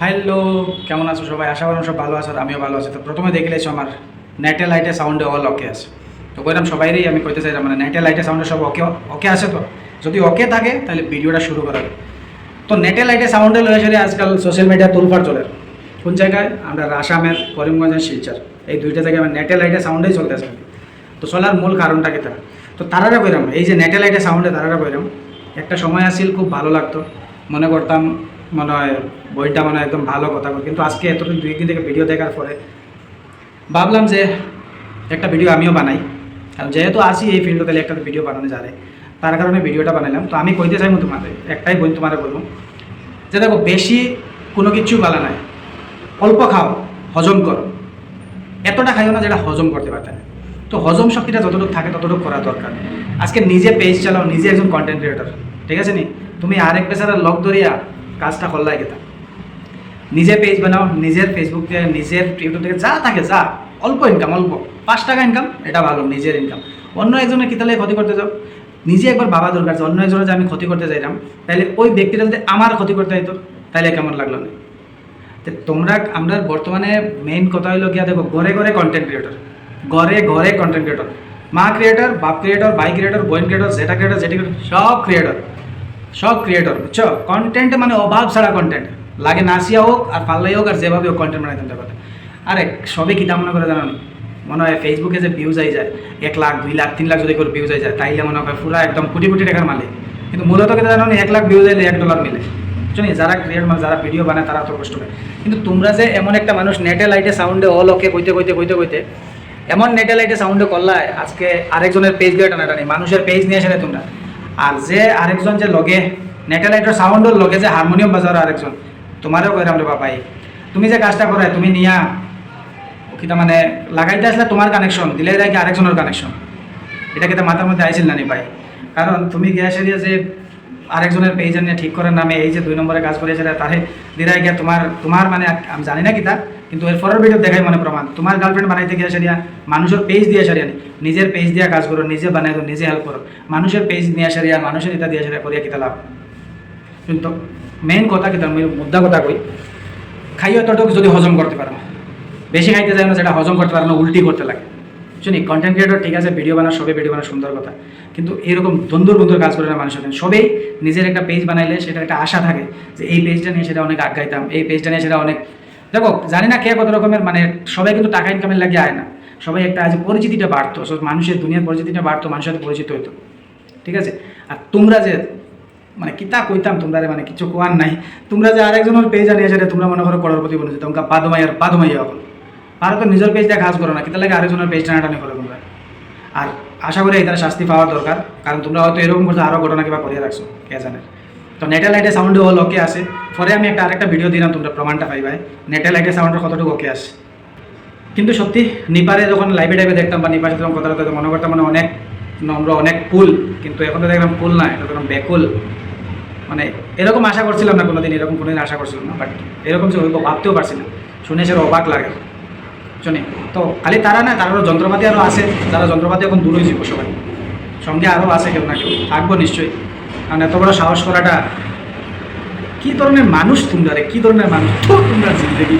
Hello, কেমন আছো সবাই? আশা করি সব ভালো আছো আর আমিও ভালো আছি। তো প্রথমে দেখে লেছো আমার নেটে লাইটে সাউন্ডে অল ওকে আছে। তো কইলাম সবাইরই আমি কইতে চাইলাম মানে নেটে লাইটে সাউন্ডে সব ওকে ওকে আছে তো? যদি ওকে থাকে, তাহলে ভিডিওটা শুরু করা। তো নেটে লাইটে সাউন্ডে লয়ে চলে আজকাল সোশ্যাল মিডিয়া তুলফার চলে। কোন জায়গায়? আমরা আসামের করিমগঞ্জের শিলচর। এই দুইটা জায়গায় আমার নেটে লাইটে সাউন্ডেই চলতেছে তো চলার মূল কারণটা কি তারা? তো তারারা কইরাম, এই যে নেটে লাইটে সাউন্ডে তারারা কইরাম, একটা সময় আসছিল খুব ভালো লাগতো। মনে করতাম মনে হয় বইটা মানে একদম ভালো কথা বল। কিন্তু আজকে এতদিন দুই দিন থেকে ভিডিও দেখার পরে ভাবলাম যে একটা ভিডিও আমিও বানাই। কারণ যেহেতু আসি এই ফিল্ডে তাহলে একটা ভিডিও বানানো যাবে। তার কারণে ভিডিওটা বানাইলাম তো আমি কইতে চাইব তোমাদের, একটাই বই তোমার বলব। যে দেখো, বেশি কোনো কিছু বালা নাই। অল্প খাও, হজম করো। এতটা খাইও না যেটা হজম করতে পারতে তো হজম শক্তিটা যতটুকু থাকে ততটুকু করা দরকার। আজকে নিজে পেজ চালাও, নিজে একজন কন্টেন্ট ক্রিয়েটর ঠিক আছে নি? তুমি আরেক পেশার লক ধরিয়া কাজটা করলাই গেতা নিজে পেজ বানাও, নিজের ফেসবুক থেকে, নিজের ইউটিউব থেকে যা থাকে, যা। অল্প ইনকাম অল্প। পাঁচ টাকা ইনকাম এটা ভালো, নিজের ইনকাম অন্য একজনের তাহলে ক্ষতি করতে যাও নিজে একবার বাবা দরকার অন্য একজনের যে আমি ক্ষতি করতে চাইলাম তাহলে ওই ব্যক্তিটা যদি আমার ক্ষতি করতে হইতো তাহলে কেমন লাগল না? তো তোমরা, আমরা বর্তমানে মেইন কথা হইল গিয়া দেখো, ঘরে ঘরে কন্টেন্ট ক্রিয়েটর ঘরে ঘরে কন্টেন্ট ক্রিয়েটর মা ক্রিয়েটর বাপ ক্রিয়েটর ভাই ক্রিয়েটর বোন ক্রিয়েটর জেটা ক্রিয়েটর জেটি ক্রিয়েটর সব ক্রিয়েটর সব ক্রিয়েটর বুঝছ? কন্টেন্ট মানে অভাব ছাড়া কন্টেন্ট লাগে নাসিয়া হোক, আর পাল্লাই হোক, আর যেভাবে হোক কন্টেন্ট বানাই দিতে পারে। আরে সবে কিতা মনে করে জানো মনে হয় ফেসবুকে যে ভিউজ আই যায়, এক লাখ, দুই লাখ, তিন লাখ যদি করে ভিউজ আই যায়, তাইলে মনে হয় পুরা একদম কোটি কোটি টাকার মালিক। কিন্তু মূলত কিন্তু জানো এক লাখ ভিউজ আইলে এক ডলার মিলে। বুঝছ যারা ক্রিয়েট মানে যারা ভিডিও বানায়, তারা তো কষ্ট পায়। কিন্তু তোমরা যে এমন একটা মানুষ নেটে লাইটে সাউন্ডে অল ওকে কইতে কইতে কইতে কইতে, এমন নেটে লাইটে সাউন্ডে করলায় আজকে আরেকজনের পেজ দিয়ে টানাটানি, মানুষের পেজ নিয়ে এসে তোমরা। আর যে আরেকজন যে লগে নেটে লাইটের সাউন্ডের লগে যে হারমোনিয়াম বাজার আরেকজন তোমারও কইরাম রে বাবাই তুমি যে কাজটা করে তুমি নিয়া। কিতা মানে লাগাইতে আসলে তোমার কানেকশন দিলে কি আরেকজনের কানেকশন এটা কিন্তু মাথার মধ্যে আইছিল না নি ভাই। কারণ তুমি গ্যাস এরিয়া যে আরেকজনের পেজ নিয়ে ঠিক করার নামে, এই যে দুই নম্বরে কাজ করেছিল তাহে দিরাই গিয়া তোমার তোমার মানে আমি জানি না কিতা কিন্তু এর পরের ভিডিও দেখাই মানে প্রমাণ। তোমার গার্লফ্রেন্ড বানাইতে গিয়ে সারিয়া মানুষের পেজ দিয়ে সারিয়া নিজের পেজ দিয়ে কাজ করো, নিজে বানাই দো নিজে হেল্প করো। মানুষের পেজ নিয়ে সারিয়া, মানুষের ইটা দিয়ে সারিয়া করিয়া কিতা লাভ? কিন্তু মেইন কথা কিতা, আমি মুদ্রা কথা কই খাইও এতটুকু যদি হজম করতে পারো। বেশি খাইতে যায় না সেটা হজম করতে পারে না, উল্টি করতে লাগে। শুনি কন্টেন্ট ক্রিয়েটর ঠিক আছে ভিডিও বানা সবে ভিডিও বানা সুন্দর কথা। কিন্তু এরকম দ্বন্দ্বর বন্ধুর কাজ করে না মানুষের সবেই নিজের একটা পেজ বানাইলে সেটা একটা আশা থাকে যে, এই পেজটা নিয়ে সেটা অনেক আগাইতাম, এই পেজটা নিয়ে সেটা অনেক দেখো, জানি না কে কত রকমের মানে সবাই কিন্তু টাকা ইনকামের লাগে আয় না। সবাই একটা আজ পরিচিতিটা বাড়তো, সব মানুষের দুনিয়ার পরিচিতিটা বাড়তো, মানুষের সাথে পরিচিত হইতো। ঠিক আছে? আর তোমরা যে মানে কিতা কইতাম তোমরা মানে কিছু কোয়ার নাই। তোমরা যে আরেকজনের পেজ আনিয়ে সেটা তোমরা মনে করো করোড়পতি বলেছে তোমরা পাদমাইয়ার পাদমাইয়া হল আর তো নিজের পেজ দিয়ে কাজ করো না, কিতা লাগে আরেকজনের পেজ টানাটানি করো তোমরা। আর আশা করি এটার শাস্তি পাওয়া দরকার, কারণ তোমরা হয়তো এরকম করতে আরও ঘটনা কিবা করিয়ে রাখছো, কে জানে। তো নেটে লাইটে সাউন্ড হল ওকে আসে পরে আমি একটা আরেকটা ভিডিও দিলাম, তোমরা প্রমাণটা পাইবাই। নেটে লাইটে সাউন্ডের কতটুকু ওকে আসে কিন্তু সত্যি, নিপারে যখন লাইভে টাইভে দেখতাম বা নিপারে যখন কথা বলতে মনে করতাম মানে অনেক নম্র, অনেক কুল কিন্তু এখন তো দেখলাম কুল না, এটা দেখলাম বেকুল। মানে এরকম আশা করছিলাম না কোনোদিন, এরকম কোনোদিন আশা করছিলাম না বাট এরকম হইব, ভাবতেও পারছি না। শুনে সে অবাক লাগে। শুনে, তো খালি তারা না তারও যন্ত্রপাতি আরও আছে, যারা যন্ত্রপাতি এখন দূর হয়েছে, সবাই। সঙ্গে আরও আছে কেউ না কেউ, থাকব নিশ্চয়ই। কারণ এত বড় সাহস করাটা কী ধরনের মানুষ তোমরা রে? কী ধরনের মানুষ? তোমরা জিন্দগি